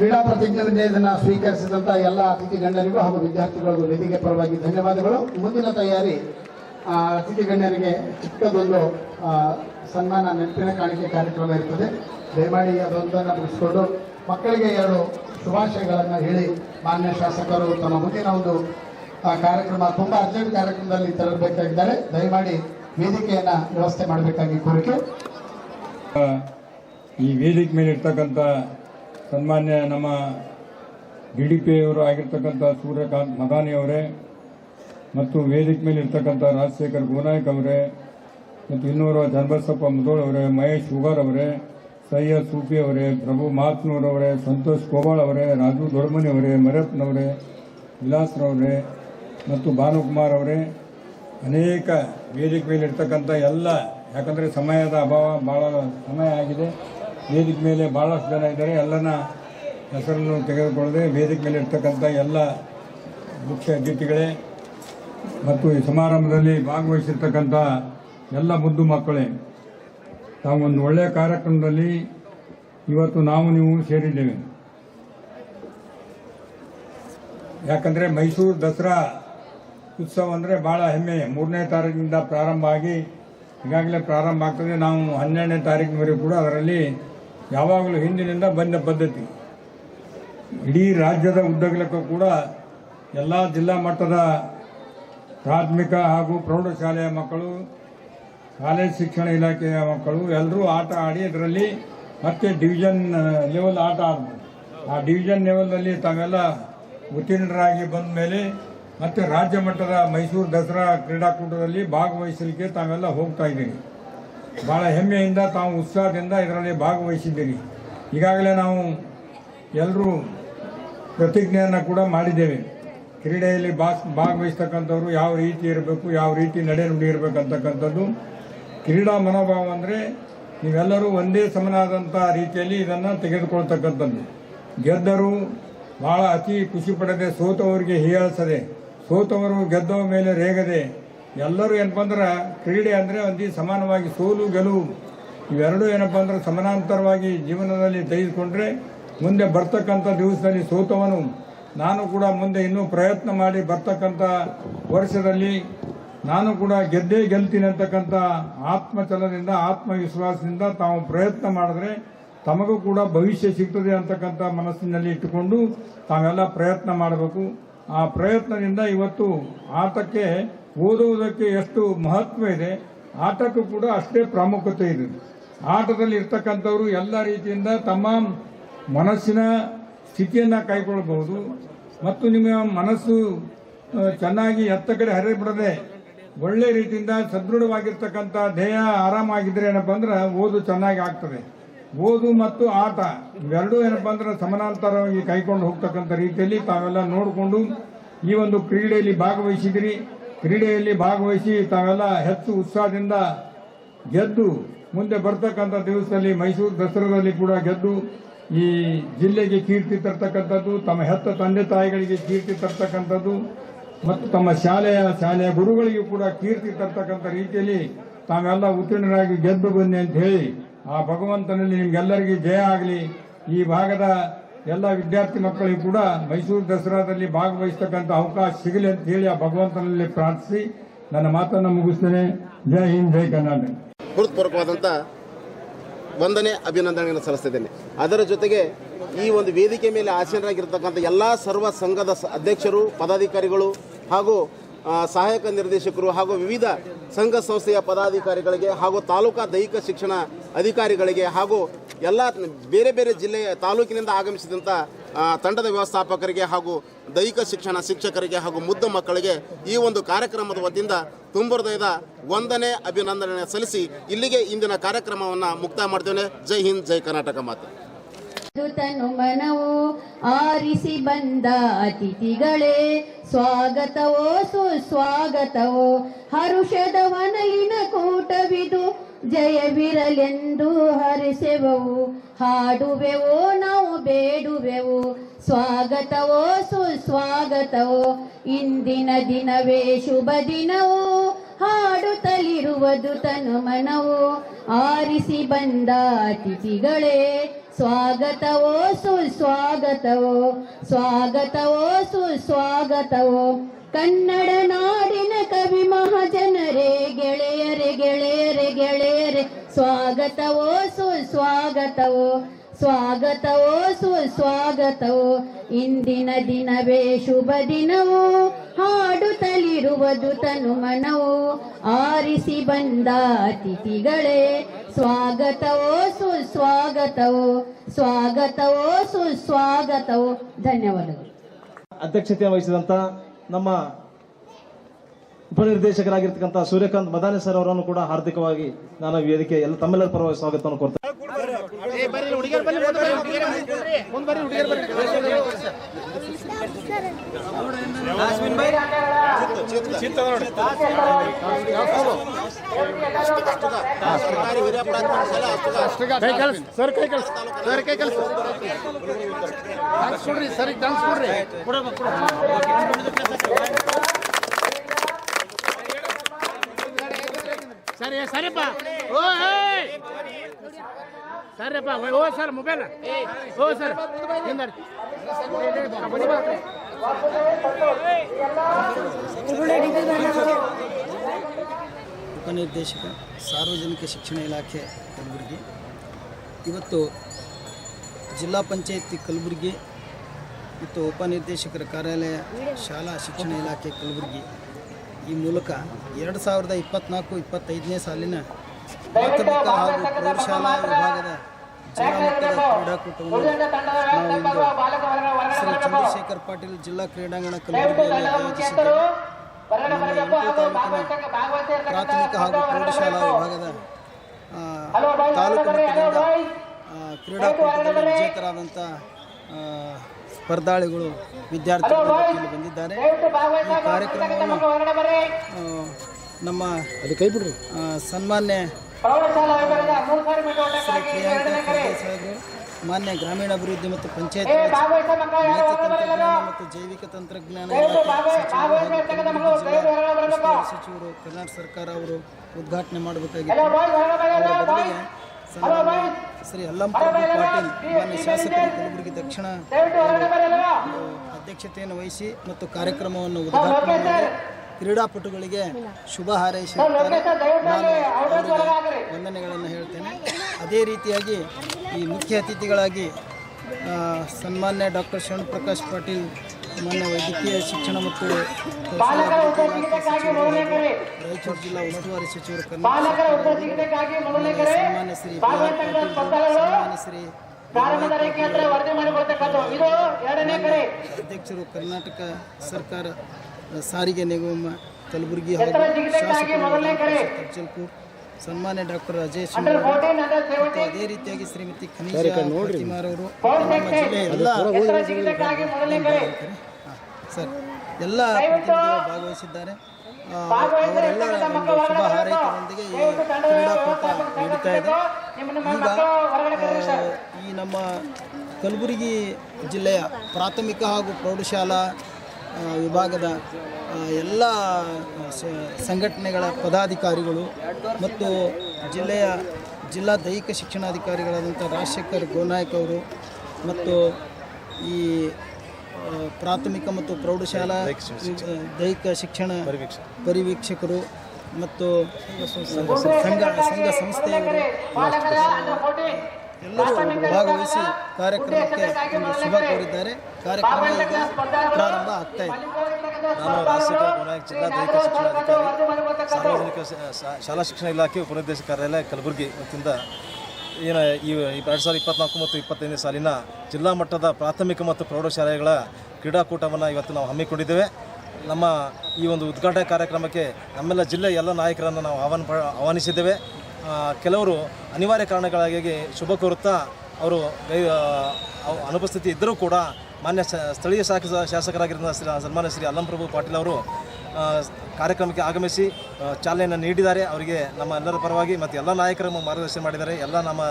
ಕ್ರೀಡಾ ಪ್ರತಿಜ್ಞೆಯನ್ನು ಸ್ವೀಕರಿಸಿದಂಥ ಎಲ್ಲ ಅತಿಥಿ ಗಣ್ಯರಿಗೂ ಹಾಗೂ ವಿದ್ಯಾರ್ಥಿಗಳಿಗೂ ವೇದಿಕೆ ಪರವಾಗಿ ಧನ್ಯವಾದಗಳು. ಮುಂದಿನ ತಯಾರಿ ಅತಿಥಿ ಗಣ್ಯರಿಗೆ ಚಿಕ್ಕದೊಂದು ಸನ್ಮಾನ ನೆನಪಿನ ಕಾಣಿಕೆ ಕಾರ್ಯಕ್ರಮ ಇರ್ತದೆ. ದಯಮಾಡಿ ಅದೊಂದನ್ನು ಮುಗಿಸ್ಕೊಂಡು ಮಕ್ಕಳಿಗೆ ಎರಡು ಶುಭಾಶಯಗಳನ್ನು ಹೇಳಿ ಮಾನ್ಯ ಶಾಸಕರು ತಮ್ಮ ಮುಂದಿನ ಒಂದು ಕಾರ್ಯಕ್ರಮ, ತುಂಬ ಅರ್ಜೆಂಟ್ ಕಾರ್ಯಕ್ರಮದಲ್ಲಿ ತೆರಳಬೇಕಾಗಿದ್ದಾರೆ. ದಯಮಾಡಿ ವೇದಿಕೆಯನ್ನು ವ್ಯವಸ್ಥೆ ಮಾಡಬೇಕಾಗಿ ಕೋರಿಕೆ. ಈ ವೇದಿಕೆ ಮೇಲೆ ಇರ್ತಕ್ಕಂಥ ಸನ್ಮಾನ್ಯ ನಮ್ಮ ಡಿ ಡಿ ಪಿ ಅವರು ಆಗಿರ್ತಕ್ಕಂಥ ಸೂರ್ಯಕಾಂತ್ ಮದಾನಿ ಅವರೇ ಮತ್ತು ವೇದಿಕೆ ಮೇಲೆ ಇರ್ತಕ್ಕಂಥ ರಾಜಶೇಖರ್ ಗೋನಾಯಕ್ ಅವರೇ ಮತ್ತು ಇನ್ನೂರು ಜನ್ಬಸಪ್ಪ ಮುದೋಳ್ ಅವರೇ, ಮಹೇಶ್ ಹುಗಾರ್ ಅವರೇ, ಸೈಯದ್ ಸೂಫಿ ಅವರೇ, ಪ್ರಭು ಮಾತ್ನೂರ್ ಅವರೇ, ಸಂತೋಷ್ ಕೋಬಾಳ್ ಅವರೇ, ರಾಜು ದೊಡ್ಮನಿ ಅವರೇ ಮರಪ್ಪನವರೇ ವಿಲಾಸ್ರವರೇ ಮತ್ತು ಭಾನುಕುಮಾರ್ ಅವರೇ. ಅನೇಕ ವೇದಿಕೆ ಮೇಲೆ ಇರ್ತಕ್ಕಂಥ ಎಲ್ಲ, ಯಾಕಂದರೆ ಸಮಯದ ಅಭಾವ ಭಾಳ ಸಮಯ ಆಗಿದೆ. ವೇದಿಕೆ ಮೇಲೆ ಭಾಳಷ್ಟು ಜನ ಇದ್ದಾರೆ. ಎಲ್ಲನ ಹೆಸರನ್ನು ತೆಗೆದುಕೊಳ್ಳದೆ ವೇದಿಕೆ ಮೇಲೆ ಇರ್ತಕ್ಕಂಥ ಎಲ್ಲ ಮುಖ್ಯ ಅತಿಥಿಗಳೇ ಮತ್ತು ಈ ಸಮಾರಂಭದಲ್ಲಿ ಭಾಗವಹಿಸಿರ್ತಕ್ಕಂಥ ಎಲ್ಲ ಮುದ್ದು ಮಕ್ಕಳೇ ತಾವು ಒಂದು ಒಳ್ಳೆಯ ಕಾರ್ಯಕ್ರಮದಲ್ಲಿ ಇವತ್ತು ನಾವು ನೀವು ಸೇರಿದ್ದೇವೆ. ಯಾಕಂದರೆ ಮೈಸೂರು ದಸರಾ ಉತ್ಸವ ಅಂದರೆ ಭಾಳ ಹೆಮ್ಮೆ. ಮೂರನೇ ತಾರೀಕಿನಿಂದ ಪ್ರಾರಂಭ ಆಗಿ ಈಗಾಗಲೇ ಪ್ರಾರಂಭ ಆಗ್ತದೆ. ನಾವು ಹನ್ನೆರಡನೇ ತಾರೀಕಿನವರೆಗೂ ಕೂಡ ಅದರಲ್ಲಿ ಯಾವಾಗಲೂ ಹಿಂದಿನಿಂದ ಬಂದ ಪದ್ಧತಿ. ಇಡೀ ರಾಜ್ಯದ ಉದ್ದಗಲಕ್ಕೂ ಕೂಡ ಎಲ್ಲ ಜಿಲ್ಲಾ ಮಟ್ಟದ ಪ್ರಾಥಮಿಕ ಹಾಗೂ ಪ್ರೌಢಶಾಲೆಯ ಮಕ್ಕಳು, ಕಾಲೇಜ್ ಶಿಕ್ಷಣ ಇಲಾಖೆಯ ಮಕ್ಕಳು ಎಲ್ಲರೂ ಆಟ ಆಡಿ ಅದರಲ್ಲಿ ಮತ್ತೆ ಡಿವಿಷನ್ ಲೆವೆಲ್ ಆಟ ಆಡ್ಬೋದು. ಆ ಡಿವಿಷನ್ ಲೆವೆಲ್ನಲ್ಲಿ ತಾವೆಲ್ಲ ಉತ್ತೀರ್ಣರಾಗಿ ಬಂದ ಮೇಲೆ ಮತ್ತೆ ರಾಜ್ಯ ಮಟ್ಟದ ಮೈಸೂರು ದಸರಾ ಕ್ರೀಡಾಕೂಟದಲ್ಲಿ ಭಾಗವಹಿಸಲಿಕ್ಕೆ ತಾವೆಲ್ಲ ಹೋಗ್ತಾ ಇದ್ದೀರಿ. ಭಾಳ ಹೆಮ್ಮೆಯಿಂದ ತಾವು ಉತ್ಸಾಹದಿಂದ ಇದರಲ್ಲಿ ಭಾಗವಹಿಸಿದ್ದೀರಿ. ಈಗಾಗಲೇ ನಾವು ಎಲ್ಲರೂ ಪ್ರತಿಜ್ಞೆಯನ್ನು ಕೂಡ ಮಾಡಿದ್ದೇವೆ. ಕ್ರೀಡೆಯಲ್ಲಿ ಭಾಗ, ಭಾಗವಹಿಸ್ತಕ್ಕಂಥವ್ರು ಯಾವ ರೀತಿ ಇರಬೇಕು, ಯಾವ ರೀತಿ ನಡೆ ನುಡಿ ಇರಬೇಕಂತಕ್ಕಂಥದ್ದು. ಕ್ರೀಡಾ ಮನೋಭಾವ ಅಂದರೆ ನೀವೆಲ್ಲರೂ ಒಂದೇ ಸಮನಾದಂಥ ರೀತಿಯಲ್ಲಿ ಇದನ್ನು ತೆಗೆದುಕೊಳ್ತಕ್ಕಂಥದ್ದು. ಗೆದ್ದರು ಭಾಳ ಅತಿ ಖುಷಿ ಪಡದೆ ಸೋತವರಿಗೆ ಹೀಯಾಳಿಸದೆ, ಸೋತವರು ಗೆದ್ದವ ಮೇಲೆ ರೇಗದೆ ಎಲ್ಲರೂ ಏನಪ್ಪ ಅಂದ್ರೆ ಕ್ರೀಡೆ ಅಂದರೆ ಒಂದು ಸಮಾನವಾಗಿ ಸೋಲು ಗೆಲುವು. ಇವೆರಡೂ ಏನಪ್ಪ ಅಂದ್ರೆ ಸಮಾನಾಂತರವಾಗಿ ಜೀವನದಲ್ಲಿ ತೆಗೆದುಕೊಂಡ್ರೆ ಮುಂದೆ ಬರ್ತಕ್ಕಂಥ ದಿವಸದಲ್ಲಿ ಸೋತವನು. ನಾನು ಕೂಡ ಮುಂದೆ ಇನ್ನೂ ಪ್ರಯತ್ನ ಮಾಡಿ ಬರ್ತಕ್ಕಂಥ ವರ್ಷದಲ್ಲಿ ನಾನು ಕೂಡ ಗೆದ್ದೇ ಗೆಲ್ತೀನಿ ಅಂತಕ್ಕಂಥ ಆತ್ಮಚಲದಿಂದ ಆತ್ಮವಿಶ್ವಾಸದಿಂದ ತಾವು ಪ್ರಯತ್ನ ಮಾಡಿದ್ರೆ ತಮಗೂ ಕೂಡ ಭವಿಷ್ಯ ಸಿಗ್ತದೆ ಅಂತಕ್ಕಂಥ ಮನಸ್ಸಿನಲ್ಲಿ ಇಟ್ಟುಕೊಂಡು ತಾವೆಲ್ಲ ಪ್ರಯತ್ನ ಮಾಡಬೇಕು. ಆ ಪ್ರಯತ್ನದಿಂದ ಇವತ್ತು ಆಟಕ್ಕೆ ಓದುವುದಕ್ಕೆ ಎಷ್ಟು ಮಹತ್ವ ಇದೆ, ಆಟಕ್ಕೂ ಕೂಡ ಅಷ್ಟೇ ಪ್ರಾಮುಖ್ಯತೆ ಇದೆ. ಆಟದಲ್ಲಿ ಇರ್ತಕ್ಕಂಥವ್ರು ಎಲ್ಲ ರೀತಿಯಿಂದ ತಮ್ಮ ಮನಸ್ಸಿನ ಸ್ಥಿತಿಯನ್ನು ಕೈಗೊಳ್ಳಬಹುದು ಮತ್ತು ನಿಮ್ಮ ಮನಸ್ಸು ಚೆನ್ನಾಗಿ ಎತ್ತ ಕಡೆ ಹರಿಬಿಡದೆ ಒಳ್ಳೆ ರೀತಿಯಿಂದ ಸದೃಢವಾಗಿರ್ತಕ್ಕಂಥ ದೇಹ ಆರಾಮಾಗಿದ್ರೆ ಏನಪ್ಪ ಅಂದ್ರೆ ಓದು ಚೆನ್ನಾಗಿ ಆಗ್ತದೆ. ಓದು ಮತ್ತು ಆಟ ಇವೆರಡೂ ಏನಪ್ಪ ಅಂದ್ರೆ ಸಮಾನಾಂತರವಾಗಿ ಕೈಕೊಂಡು ಹೋಗ್ತಕ್ಕಂಥ ರೀತಿಯಲ್ಲಿ ತಾವೆಲ್ಲ ನೋಡಿಕೊಂಡು ಈ ಒಂದು ಕ್ರೀಡೆಯಲ್ಲಿ ಭಾಗವಹಿಸಿದಿರಿ. ಕ್ರೀಡೆಯಲ್ಲಿ ಭಾಗವಹಿಸಿ ತಾವೆಲ್ಲ ಹೆಚ್ಚು ಉತ್ಸಾಹದಿಂದ ಗೆದ್ದು ಮುಂದೆ ಬರ್ತಕ್ಕಂಥ ದಿವಸದಲ್ಲಿ ಮೈಸೂರು ದಸರಾದಲ್ಲಿ ಕೂಡ ಗೆದ್ದು ಈ ಜಿಲ್ಲೆಗೆ ಕೀರ್ತಿ ತರ್ತಕ್ಕಂಥದ್ದು, ತಮ್ಮ ಹೆತ್ತ ತಂದೆ ತಾಯಿಗಳಿಗೆ ಕೀರ್ತಿ ತರ್ತಕ್ಕಂಥದ್ದು, ಮತ್ತು ತಮ್ಮ ಶಾಲೆಯ ಶಾಲೆಯ ಗುರುಗಳಿಗೂ ಕೂಡ ಕೀರ್ತಿ ತರ್ತಕ್ಕಂಥ ರೀತಿಯಲ್ಲಿ ತಾವೆಲ್ಲ ಉತ್ತೀರ್ಣರಾಗಿ ಗೆದ್ದು ಬನ್ನಿ ಅಂತ ಹೇಳಿ ಆ ಭಗವಂತನಲ್ಲಿ ನಿಮ್ಗೆಲ್ಲರಿಗೂ ಜಯ ಆಗಲಿ. ಈ ಭಾಗದ ಎಲ್ಲ ವಿದ್ಯಾರ್ಥಿ ಮಕ್ಕಳಿಗೂ ಕೂಡ ಮೈಸೂರು ದಸರಾದಲ್ಲಿ ಭಾಗವಹಿಸ್ತಕ್ಕಂಥ ಅವಕಾಶ ಸಿಗಲಿ ಅಂತ ಹೇಳಿ ಆ ಭಗವಂತನಲ್ಲಿ ಪ್ರಾರ್ಥಿಸಿ ನನ್ನ ಮಾತನ್ನು ಮುಗಿಸ್ತೇನೆ. ಜೈ ಹಿಂದ್, ಜೈ ಕರ್ನಾಟಕ. ಹೃತ್ಪೂರ್ವಕವಾದಂಥ ವಂದನೆ ಅಭಿನಂದನೆಯನ್ನು ಸಲ್ಲಿಸ್ತಿದ್ದೇನೆ. ಅದರ ಜೊತೆಗೆ ಈ ಒಂದು ವೇದಿಕೆ ಮೇಲೆ ಆಸೀನರಾಗಿರ್ತಕ್ಕಂಥ ಎಲ್ಲ ಸರ್ವ ಸಂಘದ ಅಧ್ಯಕ್ಷರು, ಪದಾಧಿಕಾರಿಗಳು ಹಾಗೂ ಸಹಾಯಕ ನಿರ್ದೇಶಕರು ಹಾಗೂ ವಿವಿಧ ಸಂಘ ಸಂಸ್ಥೆಯ ಪದಾಧಿಕಾರಿಗಳಿಗೆ ಹಾಗೂ ತಾಲೂಕಾ ದೈಹಿಕ ಶಿಕ್ಷಣ ಅಧಿಕಾರಿಗಳಿಗೆ ಹಾಗೂ ಎಲ್ಲ ಬೇರೆ ಬೇರೆ ಜಿಲ್ಲೆಯ ತಾಲೂಕಿನಿಂದ ಆಗಮಿಸಿದಂಥ ತಂಡದ ವ್ಯವಸ್ಥಾಪಕರಿಗೆ ಹಾಗೂ ದೈಹಿಕ ಶಿಕ್ಷಣ ಶಿಕ್ಷಕರಿಗೆ ಹಾಗೂ ಮುದ್ದ ಮಕ್ಕಳಿಗೆ ಈ ಒಂದು ಕಾರ್ಯಕ್ರಮದ ವತಿಯಿಂದ ತುಂಬ ಒಂದನೇ ಅಭಿನಂದನೆ ಸಲ್ಲಿಸಿ ಇಲ್ಲಿಗೆ ಇಂದಿನ ಕಾರ್ಯಕ್ರಮವನ್ನು ಮುಕ್ತಾಯ ಮಾಡ್ತೇನೆ. ಜೈ ಹಿಂದ್, ಜೈ ಕರ್ನಾಟಕ ಮಾತೆ. ತನು ಮನವು ಆರಿಸಿ ಬಂದ ಅತಿಥಿಗಳೇ, ಸ್ವಾಗತವೋ ಸುಸ್ವಾಗತವೋ, ಹರುಷದ ವನಲಿನ ಕೂಟವಿದು ಜಯವಿರಲೆಂದು ಹರಿಸೆವು ಹಾಡುವೆವೋ ನಾವು ಬೇಡುವೆವು. ಸ್ವಾಗತವೋ ಸುಸ್ವಾಗತವೋ. ಇಂದಿನ ದಿನವೇ ಶುಭ ದಿನವೋ. ಹಾಡುತ್ತಲಿರುವುದು ತನು ಮನವು ಆರಿಸಿ ಬಂದ ಅತಿಥಿಗಳೇ, ಸ್ವಾಗತವೋ ಸುಸ್ವಾಗತವೋ ಸ್ವಾಗತವೋ ಸುಸ್ವಾಗತವೋ. ಕನ್ನಡ ನಾಡಿನ ಕವಿ ಮಹಾಜನರೇ, ಗೆಳೆಯರೆ ಗೆಳೆಯರೆ ಗೆಳೆಯರೆ, ಸ್ವಾಗತವೋ ಸುಸ್ವಾಗತವೋ ಸ್ವಾಗತವೋ ಸುಸ್ವಾಗತವೋ. ಇಂದಿನ ದಿನವೇ ಶುಭ ದಿನವು. ಹಾಡುತ್ತಲಿರುವುದು ತನು ಮನವು ಆರಿಸಿ ಬಂದ ಅತಿಥಿಗಳೇ ಸ್ವಾಗತವೋ ಸುಸ್ವಾಗತವೋ ಸ್ವಾಗತವೋ ಸುಸ್ವಾಗತವೋ. ಧನ್ಯವಾದಗಳು. ಅಧ್ಯಕ್ಷತೆ ವಹಿಸಿದಂತ ನಮ್ಮ ಉಪನಿರ್ದೇಶಕರಾಗಿರ್ತಕ್ಕಂಥ ಸೂರ್ಯಕಾಂತ್ ಮದಾನೆ ಸರ್ ಅವರನ್ನು ಕೂಡ ಹಾರ್ದಿಕವಾಗಿ ನಾನು ವೇದಿಕೆ ಎಲ್ಲ ತಮ್ಮೆಲ್ಲರ ಪರವಾಗಿ ಸ್ವಾಗತವನ್ನು ಕೊಡ್ತೇನೆ ಕೈ ಸರ್ ಕೈ ಕಲ್ಸ್ ಸರ್ ಕೈ ಕಲ್ಸ್ ಡಾನ್ಸ್ ಕೊಡ್ರಿ ಸರ್ ಡಾನ್ಸ್ ಕೊಡ್ರಿ. ಸರಿ ಸರಿಪ್ಪ ಓ! ಸರಿಪ್ಪ ಓ ಸರ್ ಮೊಬೈಲ್ ಓ ಸರ್ ಉಪನಿರ್ದೇಶಕ, ಸಾರ್ವಜನಿಕ ಶಿಕ್ಷಣ ಇಲಾಖೆ, ಕಲಬುರಗಿ. ಇವತ್ತು ಜಿಲ್ಲಾ ಪಂಚಾಯತಿ ಕಲಬುರಗಿ ಮತ್ತು ಉಪನಿರ್ದೇಶಕರ ಕಾರ್ಯಾಲಯ, ಶಾಲಾ ಶಿಕ್ಷಣ ಇಲಾಖೆ ಕಲಬುರಗಿ. ಈ ಮೂಲಕ ಎರಡು ಸಾವಿರದ ಇಪ್ಪತ್ನಾಲ್ಕು ಇಪ್ಪತ್ತೈದನೇ ಸಾಲಿನ ಪ್ರಾಥಮಿಕ ಹಾಗೂ ಪ್ರೌಢಶಾಲಾ ವಿಭಾಗದ ಚಂದ್ರಶೇಖರ್ ಪಾಟೀಲ್ ಜಿಲ್ಲಾ ಕ್ರೀಡಾಂಗಣ ನಮ್ಮ ಪ್ರಾಥಮಿಕ ಹಾಗೂ ಪ್ರೌಢಶಾಲಾ ವಿಭಾಗದ ತಾಲೂಕು ಮಟ್ಟದಿಂದ ಕ್ರೀಡಾಕೂಟದಲ್ಲಿ ವಿಜೇತರಾದಂಥ ಸ್ಪರ್ಧಾಳಿಗಳು ವಿದ್ಯಾರ್ಥಿಗಳು ಬಂದಿದ್ದಾರೆ ಈ ಕಾರ್ಯಕ್ರಮವನ್ನು ಮಾನ್ಯ ಗ್ರಾಮೀಣಾಭಿವೃದ್ಧಿ ಮತ್ತು ಪಂಚಾಯತ್ ಮತ್ತು ಜೈವಿಕ ತಂತ್ರಜ್ಞಾನ ಸಚಿವರು ಕರ್ನಾಟಕ ಸರ್ಕಾರ ಅವರು ಉದ್ಘಾಟನೆ ಮಾಡಬೇಕಾಗಿದೆ ಶ್ರೀ ಅಲ್ಲಂಪ್ರಭು ಪಾಟೀಲ್ ಮಾನ್ಯ ಶಾಸಕರು ಕಲಬುರಗಿ ದಕ್ಷಿಣ ಅಧ್ಯಕ್ಷತೆಯನ್ನು ವಹಿಸಿ ಮತ್ತು ಕಾರ್ಯಕ್ರಮವನ್ನು ಉದ್ಘಾಟನೆ ಕ್ರೀಡಾಪಟುಗಳಿಗೆ ಶುಭ ಹಾರೈಸಿರುತ್ತಾರೆ. ನಾನು ಅವರಿಗೆ ವಂದನೆಗಳನ್ನು ಹೇಳ್ತೇನೆ. ಅದೇ ರೀತಿಯಾಗಿ ಈ ಮುಖ್ಯ ಅತಿಥಿಗಳಾಗಿ ಸನ್ಮಾನ್ಯ ಡಾಕ್ಟರ್ ಶರಣ್ ಪ್ರಕಾಶ್ ಪಾಟೀಲ್ ಮಾನ್ಯ ವೈದ್ಯಕೀಯ ಶಿಕ್ಷಣ ಮತ್ತು ರಾಯಚೂರು ಜಿಲ್ಲಾ ಉಸ್ತುವಾರಿ ಸಚಿವರು ಸರ್ಕಾರ, ಸನ್ಮಾನ್ಯ ಶ್ರೀ ಸನ್ಮಾನ್ಯ ಶ್ರೀ ಅಧ್ಯಕ್ಷರು ಕರ್ನಾಟಕ ಸರ್ಕಾರ ಸಾರಿಗೆ ನಿಗಮ ಕಲಬುರಗಿ ಹಾಗೂ ಶಾಸಕರು ಸನ್ಮಾನ್ಯ ಡಾಕ್ಟರ್ ಅಜಯ್ ಸಿಂಗ್ ಮತ್ತು ಅದೇ ರೀತಿಯಾಗಿ ಶ್ರೀಮತಿ ಖನೀಜಾ ಅವರು ನಮ್ಮ ಜಿಲ್ಲೆಯ ಎಲ್ಲ ಸರ್. ಎಲ್ಲ ಭಾಗವಹಿಸಿದ್ದಾರೆ. ಆ, ಅವರೆಲ್ಲ ಒಂದು ಶುಭ ಹಾರೈಕೆಯೊಂದಿಗೆ ಈ ಕ್ರೀಡಾಕೂಟ ನಡೀತಾ ಇದೆ. ಈಗ ಈ ನಮ್ಮ ಕಲಬುರಗಿ ಜಿಲ್ಲೆಯ ಪ್ರಾಥಮಿಕ ಹಾಗೂ ಪ್ರೌಢಶಾಲಾ ವಿಭಾಗದ ಎಲ್ಲ ಸ- ಸಂಘಟನೆಗಳ ಪದಾಧಿಕಾರಿಗಳು ಮತ್ತು ಜಿಲ್ಲೆಯ ಜಿಲ್ಲಾ ದೈಹಿಕ ಶಿಕ್ಷಣಾಧಿಕಾರಿಗಳಾದಂಥ ರಾಜಶೇಖರ್ ಗೋನಾಯಕ್ ಅವರು ಮತ್ತು ಈ ಪ್ರಾಥಮಿಕ ಮತ್ತು ಪ್ರೌಢಶಾಲಾ ದೈಹಿಕ ಶಿಕ್ಷಣ ಪರಿವೀಕ್ಷಕರು ಮತ್ತು ಸಂಘ ಸಂಘ ಸಂಸ್ಥೆಯವರು. ಎಲ್ಲರೂ ಭಾಗವಹಿಸಿ ಕಾರ್ಯಕ್ರಮಕ್ಕೆ ಒಂದು ಶುಭ ಕೋರಿದ್ದಾರೆ. ಕಾರ್ಯಕ್ರಮ ಈಗ ಪ್ರಾರಂಭ ಆಗ್ತಾ ಇದೆ. ನಾನು ರಾಜಶೇಖರ ವಿನಾಯಕ್ ಜಿಲ್ಲಾ ದೈಹಿಕ ಶಿಕ್ಷಣಾಧಿಕಾರಿ ಸಾರ್ವಜನಿಕ ಶಾಲಾ ಶಿಕ್ಷಣ ಇಲಾಖೆ ಉಪನಿರ್ದೇಶಕ ಕಾರ್ಯಾಲಯ ಕಲಬುರಗಿ ವತಿಯಿಂದ ಏನು ಈ ಎರಡು ಸಾವಿರದ ಇಪ್ಪತ್ನಾಲ್ಕು ಮತ್ತು ಇಪ್ಪತ್ತೈದನೇ ಸಾಲಿನ ಜಿಲ್ಲಾ ಮಟ್ಟದ ಪ್ರಾಥಮಿಕ ಮತ್ತು ಪ್ರೌಢಶಾಲೆಗಳ ಕ್ರೀಡಾಕೂಟವನ್ನು ಇವತ್ತು ನಾವು ಹಮ್ಮಿಕೊಂಡಿದ್ದೇವೆ. ನಮ್ಮ ಈ ಒಂದು ಉದ್ಘಾಟನಾ ಕಾರ್ಯಕ್ರಮಕ್ಕೆ ನಮ್ಮೆಲ್ಲ ಜಿಲ್ಲೆಯ ಎಲ್ಲ ನಾಯಕರನ್ನು ನಾವು ಆಹ್ವಾನ ಆಹ್ವಾನಿಸಿದ್ದೇವೆ. ಕೆಲವರು ಅನಿವಾರ್ಯ ಕಾರಣಗಳಾಗಿ ಶುಭ ಕೋರುತ್ತಾ ಅವರು ಅನುಪಸ್ಥಿತಿ ಇದ್ದರೂ ಕೂಡ ಮಾನ್ಯ ಸ್ಥಳೀಯ ಶಾಖ ಶಾಸಕರಾಗಿರುವ ಶ್ರೀ ಸನ್ಮಾನ್ಯ ಶ್ರೀ ಅಲ್ಲಂಪ್ರಭು ಪಾಟೀಲ್ ಅವರು ಕಾರ್ಯಕ್ರಮಕ್ಕೆ ಆಗಮಿಸಿ ಚಾಲನೆಯನ್ನು ನೀಡಿದ್ದಾರೆ. ಅವರಿಗೆ ನಮ್ಮ ಎಲ್ಲರ ಪರವಾಗಿ ಮತ್ತು ಎಲ್ಲ ನಾಯಕರನ್ನು ಮಾರ್ಗದರ್ಶನ ಮಾಡಿದ್ದಾರೆ. ಎಲ್ಲ ನಮ್ಮ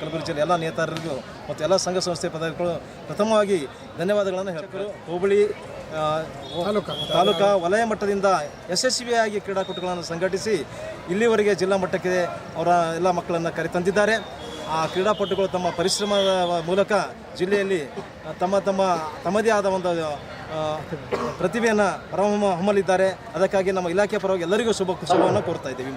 ಕಲಬುರಗಿ ಜಿಲ್ಲೆ ಎಲ್ಲ ನೇತಾರರಿಗೂ ಮತ್ತು ಎಲ್ಲ ಸಂಘ ಸಂಸ್ಥೆ ಪದಾಧಿಕಾರಿಗಳು ಪ್ರಥಮವಾಗಿ ಧನ್ಯವಾದಗಳನ್ನು ಹೇಳ್ತಾರೆ ಹೋಬಳಿ ತಾಲೂಕಾ ವಲಯ ಮಟ್ಟದಿಂದ ಯಶಸ್ವಿಯಾಗಿ ಕ್ರೀಡಾಕೂಟಗಳನ್ನು ಸಂಘಟಿಸಿ ಇಲ್ಲಿವರೆಗೆ ಜಿಲ್ಲಾ ಮಟ್ಟಕ್ಕೆ ಅವರ ಎಲ್ಲ ಮಕ್ಕಳನ್ನು ಕರೆತಂದಿದ್ದಾರೆ. ಆ ಕ್ರೀಡಾಪಟುಗಳು ತಮ್ಮ ಪರಿಶ್ರಮದ ಮೂಲಕ ಜಿಲ್ಲೆಯಲ್ಲಿ ತಮ್ಮ ತಮ್ಮ ತಮ್ಮದೇ ಆದ ಒಂದು ಪ್ರತಿಭೆಯನ್ನು ಹೊರ ಹೊಮ್ಮಲಿದ್ದಾರೆ ಅದಕ್ಕಾಗಿ ನಮ್ಮ ಇಲಾಖೆ ಪರವಾಗಿ ಎಲ್ಲರಿಗೂ ಶುಭ, ಶುಭವನ್ನು ಕೋರ್ತಾ ಇದ್ದೀವಿ.